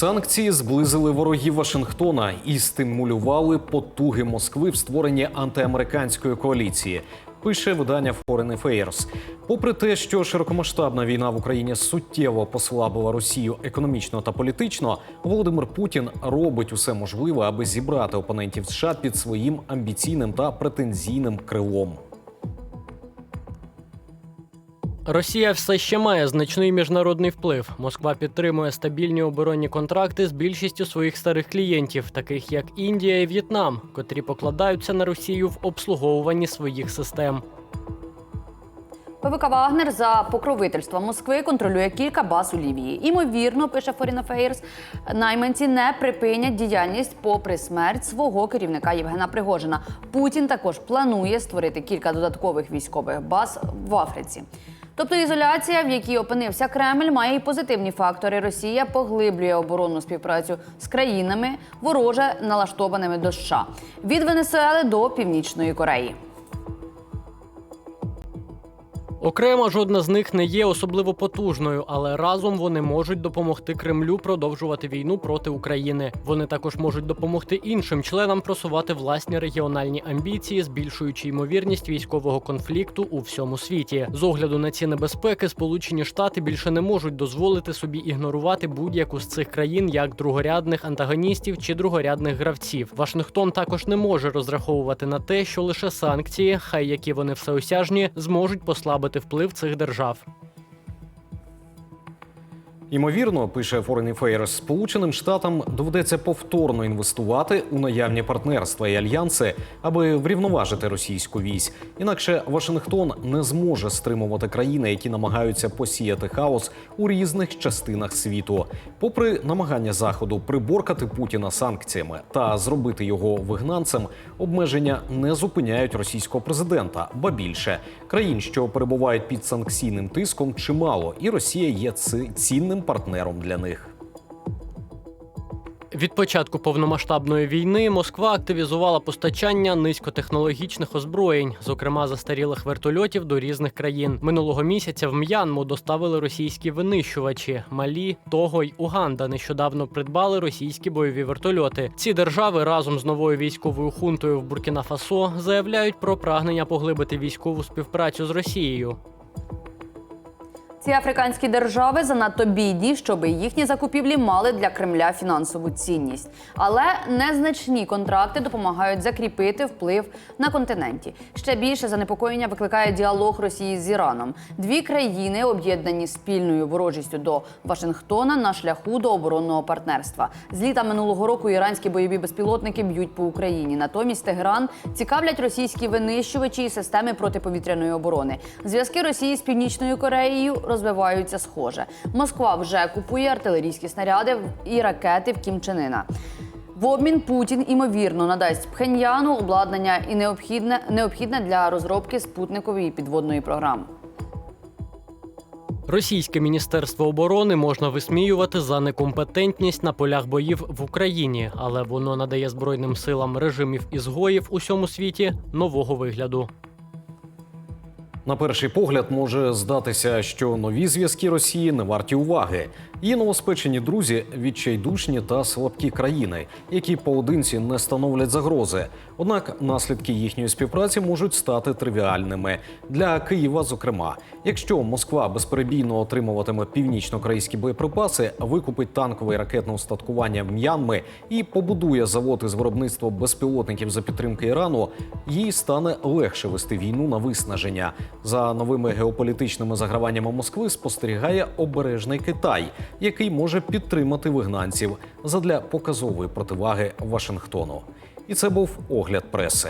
Санкції зблизили ворогів Вашингтона і стимулювали потуги Москви в створенні антиамериканської коаліції. Пише видання Foreign Affairs. Попри те, що широкомасштабна війна в Україні суттєво послабила Росію економічно та політично, Володимир Путін робить усе можливе, аби зібрати опонентів США під своїм амбіційним та претензійним крилом. Росія все ще має значний міжнародний вплив. Москва підтримує стабільні оборонні контракти з більшістю своїх старих клієнтів, таких як Індія і В'єтнам, котрі покладаються на Росію в обслуговуванні своїх систем. ПВК Вагнер за покровительства Москви контролює кілька баз у Лівії. Імовірно, пише Foreign Affairs, найманці не припинять діяльність попри смерть свого керівника Євгена Пригожина. Путін також планує створити кілька додаткових військових баз в Африці. Тобто ізоляція, в якій опинився Кремль, має і позитивні фактори. Росія поглиблює оборонну співпрацю з країнами, вороже налаштованими до США від Венесуели до Північної Кореї. Окремо жодна з них не є особливо потужною, але разом вони можуть допомогти Кремлю продовжувати війну проти України. Вони також можуть допомогти іншим членам просувати власні регіональні амбіції, збільшуючи ймовірність військового конфлікту у всьому світі. З огляду на ці небезпеки, Сполучені Штати більше не можуть дозволити собі ігнорувати будь-яку з цих країн як другорядних антагоністів чи другорядних гравців. Вашингтон також не може розраховувати на те, що лише санкції, хай які вони всеосяжні, зможуть послабити вплив цих держав. Ймовірно, пише Foreign Affairs, Сполученим Штатам доведеться повторно інвестувати у наявні партнерства і альянси, аби врівноважити російську вісь. Інакше Вашингтон не зможе стримувати країни, які намагаються посіяти хаос у різних частинах світу. Попри намагання заходу приборкати Путіна санкціями та зробити його вигнанцем, обмеження не зупиняють російського президента. Ба більше країн, що перебувають під санкційним тиском, чимало, і Росія є ци- цінним партнером для них. Від початку повномасштабної війни Москва активізувала постачання низькотехнологічних озброєнь, зокрема застарілих вертольотів до різних країн. Минулого місяця в М'янму доставили російські винищувачі. Малі, Того й Уганда нещодавно придбали російські бойові вертольоти. Ці держави разом з новою військовою хунтою в Буркіна-Фасо заявляють про прагнення поглибити військову співпрацю з Росією. Ці африканські держави занадто бідні, щоб їхні закупівлі мали для Кремля фінансову цінність. Але незначні контракти допомагають закріпити вплив на континенті. Ще більше занепокоєння викликає діалог Росії з Іраном. Дві країни об'єднані спільною ворожістю до Вашингтона на шляху до оборонного партнерства. З літа минулого року іранські бойові безпілотники б'ють по Україні. Натомість Тегеран цікавлять російські винищувачі і системи протиповітряної оборони. Зв'язки Росії з Північною Кореєю розвиваються схоже. Москва вже купує артилерійські снаряди і ракети в Кімчанина. В обмін Путін імовірно надасть Пхеньяну обладнання і необхідне необхідне для розробки спутникової підводної програми. Російське міністерство оборони можна висміювати за некомпетентність на полях боїв в Україні, але воно надає збройним силам режимів ізгоїв у всьому світі нового вигляду. На перший погляд може здатися, що нові зв'язки Росії не варті уваги. Її новоспечені друзі відчайдушні та слабкі країни, які поодинці не становлять загрози. Однак наслідки їхньої співпраці можуть стати тривіальними для Києва. Зокрема, якщо Москва безперебійно отримуватиме північно-корейські боєприпаси, викупить танкове і ракетне устаткування в М'янми і побудує завод із виробництва безпілотників за підтримки Ірану, їй стане легше вести війну на виснаження. За новими геополітичними заграваннями Москви спостерігає обережний Китай, який може підтримати вигнанців задля показової противаги Вашингтону. І це був огляд преси.